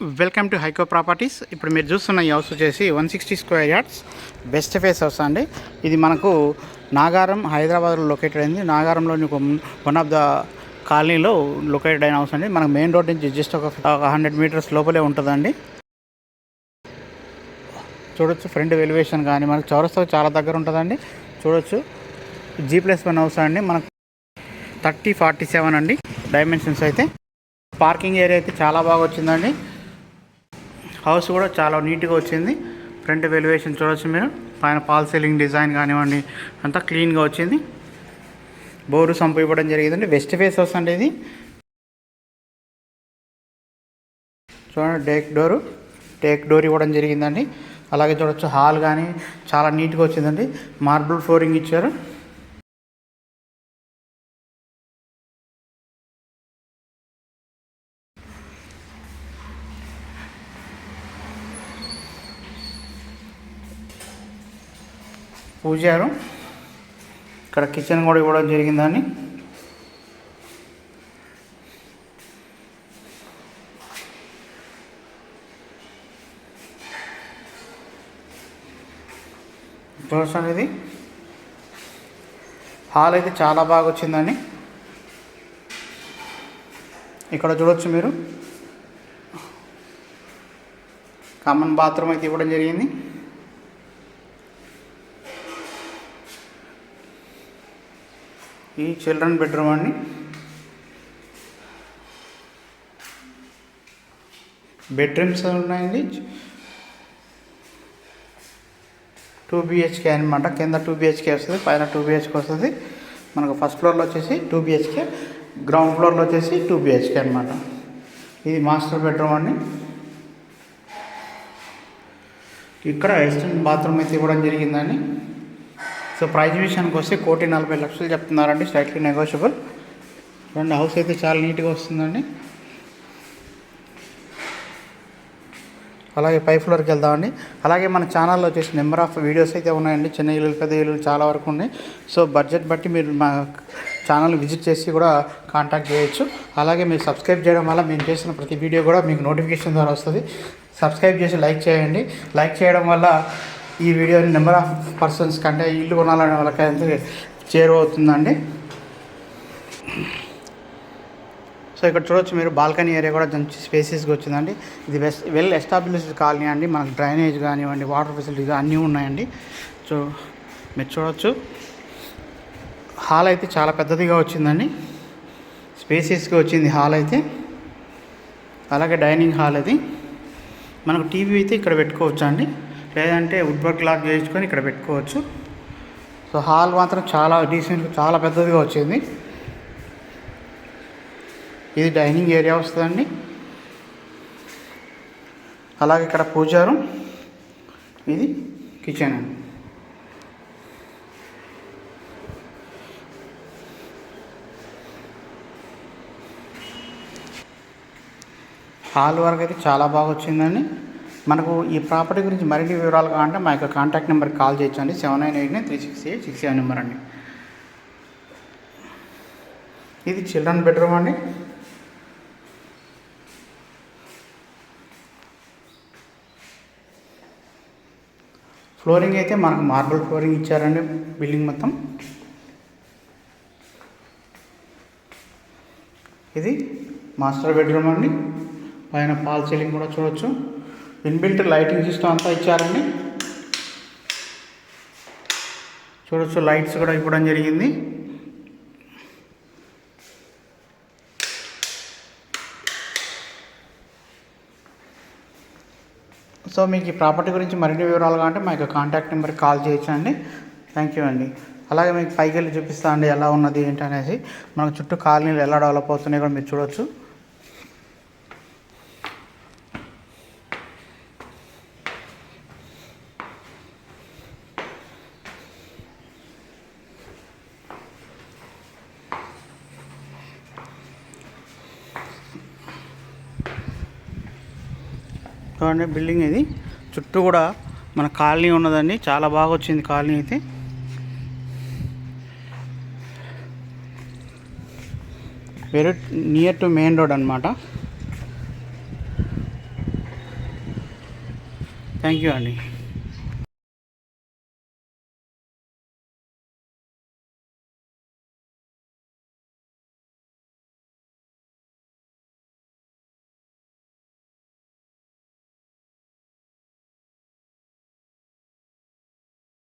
Welcome to హైకో properties. ఇప్పుడు మీరు చూస్తున్న ఈ హౌస్ వచ్చేసి one sixty square yards. Best face house అండి. ఇది మనకు నాగారం హైదరాబాద్లో లొకేటెడ్ అయింది. నాగారంలోని ఒక వన్ ఆఫ్ ద కాలనీలో లొకేటెడ్ అయిన హౌస్ అండి. మనకు మెయిన్ రోడ్ నుంచి జస్ట్ ఒక హండ్రెడ్ మీటర్స్ లోపలే ఉంటుందండి. చూడొచ్చు ఫ్రంట్ వెలివేషన్ కానీ మనకు చౌరస్తా చాలా దగ్గర ఉంటుందండి. చూడొచ్చు. జీ ప్లస్ వన్ హౌస్ అండి. మనకు థర్టీ ఫార్టీ సెవెన్ అండి. డైమెన్షన్స్ అయితే. పార్కింగ్ ఏరియా అయితే చాలా బాగా వచ్చిందండి. హౌస్ కూడా చాలా నీట్గా వచ్చింది. ఫ్రంట్ వెలివేషన్ చూడొచ్చు మీరు. పైన పాల్ సీలింగ్ డిజైన్ కానివ్వండి అంతా క్లీన్గా వచ్చింది. బోరు సంపు ఇవ్వడం జరిగిందండి. వెస్ట్ ఫేస్ హౌస్ అండి ఇది. చూడండి డేక్ డోరు. టేక్ డోర్ ఇవ్వడం జరిగిందండి. అలాగే చూడొచ్చు హాల్ కానీ చాలా నీట్గా వచ్చిందండి. మార్బుల్ ఫ్లోరింగ్ ఇచ్చారు. పూజారు. ఇక్కడ కిచెన్ కూడా ఇవ్వడం జరిగిందని చూడండి అనేది హాల్ అయితే చాలా బాగా వచ్చిందండి ఇక్కడ చూడొచ్చు మీరు. కామన్ బాత్రూమ్ అయితే ఇవ్వడం జరిగింది. ఈ చిల్డ్రన్ బెడ్రూమ్ అండి. బెడ్రూమ్స్ ఉన్నాయండి. టూ బిహెచ్కే అనమాట కింద టూ బిహెచ్కే వస్తుంది పైన టూ బిహెచ్కే వస్తుంది. మనకు ఫస్ట్ ఫ్లోర్లో వచ్చేసి టూ బిహెచ్కే గ్రౌండ్ ఫ్లోర్లో వచ్చేసి టూ బిహెచ్కే అనమాట ఇది మాస్టర్ బెడ్రూమ్ అండి. ఇక్కడ వెస్టర్న్ బాత్రూమ్ అయితే ఇవ్వడం జరిగిందండి. సో ప్రైజ్ విషయానికి వస్తే కోటి నలభై లక్షలు చెప్తున్నారండి స్లైట్లీ నెగోషియబుల్ రెండు హౌస్ అయితే చాలా నీట్గా వస్తుందండి. అలాగే పై ఫ్లోర్కి వెళ్దామండి. అలాగే మన ఛానల్లో వచ్చేసి నెంబర్ ఆఫ్ వీడియోస్ అయితే ఉన్నాయండి. చిన్న ఇల్లు పెద్ద ఇల్లు చాలా వరకు ఉన్నాయి. సో బడ్జెట్ బట్టి మీరు మా ఛానల్ విజిట్ చేసి కూడా కాంటాక్ట్ చేయొచ్చు. అలాగే మీరు సబ్స్క్రైబ్ చేయడం వల్ల మేము చేసిన ప్రతి వీడియో కూడా మీకు నోటిఫికేషన్ ద్వారా వస్తుంది. సబ్స్క్రైబ్ చేసి లైక్ చేయండి. లైక్ చేయడం వల్ల ఈ వీడియోని నెంబర్ ఆఫ్ పర్సన్స్ కంటే ఇల్లు కొనాలనే వాళ్ళకైతే చేరువవుతుందండి. సో ఇక్కడ చూడొచ్చు మీరు బాల్కనీ ఏరియా కూడా మంచి స్పేసెస్గా వచ్చిందండి. ఇది వెస్ వెల్ ఎస్టాబ్లిష్డ్ కాలనీ అండి. మనకు డ్రైనేజ్ కానివ్వండి వాటర్ ఫెసిలిటీస్ అన్నీ ఉన్నాయండి. సో మీరు చూడొచ్చు. హాల్ అయితే చాలా పెద్దదిగా వచ్చిందండి. స్పేసెస్గా వచ్చింది హాల్ అయితే. అలాగే డైనింగ్ హాల్ అది. మనకు టీవీ అయితే ఇక్కడ పెట్టుకోవచ్చు అండి లేదంటే వుడ్ వర్క్ లాక్ చేయించుకొని ఇక్కడ పెట్టుకోవచ్చు. సో హాల్ మాత్రం చాలా డీసెంట్ చాలా పెద్దదిగా వచ్చింది. ఇది డైనింగ్ ఏరియా వస్తుందండి. అలాగే ఇక్కడ పూజారం ఇది కిచెన్ అండి. హాల్ వరకు అయితే చాలా బాగా వచ్చిందండి. మనకు ఈ ప్రాపర్టీ గురించి మరిన్ని వివరాలు కావాలంటే మా యొక్క కాంటాక్ట్ నెంబర్కి కాల్ చేయొచ్చండి. Seven nine eight nine three six eight six seven number అండి. ఇది చిల్డ్రన్ బెడ్రూమ్ అండి. ఫ్లోరింగ్ అయితే మనకు మార్బుల్ ఫ్లోరింగ్ ఇచ్చారండి బిల్డింగ్ మొత్తం. ఇది మాస్టర్ బెడ్రూమ్ అండి. పైన పాల్ సీలింగ్ కూడా చూడవచ్చు ఇన్బిల్ట్ లైటింగ్ సిస్టమ్ అంతా ఇచ్చారండి. చూడొచ్చు లైట్స్ కూడా ఇవ్వడం జరిగింది. సో మీకు ఈ ప్రాపర్టీ గురించి మరిన్ని వివరాలు కావాలంటే మా యొక్క కాంటాక్ట్ నెంబర్కి కాల్ చేయొచ్చు అండి థ్యాంక్ యూ అండి. అలాగే మీకు పైకి వెళ్ళి చూపిస్తా అండి ఎలా ఉన్నది ఏంటి అనేసి మనకు చుట్టూ కాలనీలు ఎలా డెవలప్ అవుతున్నాయి కూడా మీరు చూడొచ్చు. చూడండి బిల్డింగ్ ఇది. చుట్టూ కూడా మన కాలనీ ఉన్నదండి. చాలా బాగా వచ్చింది కాలనీ అయితే. Very near to main road అనమాట థ్యాంక్ యూ అండి.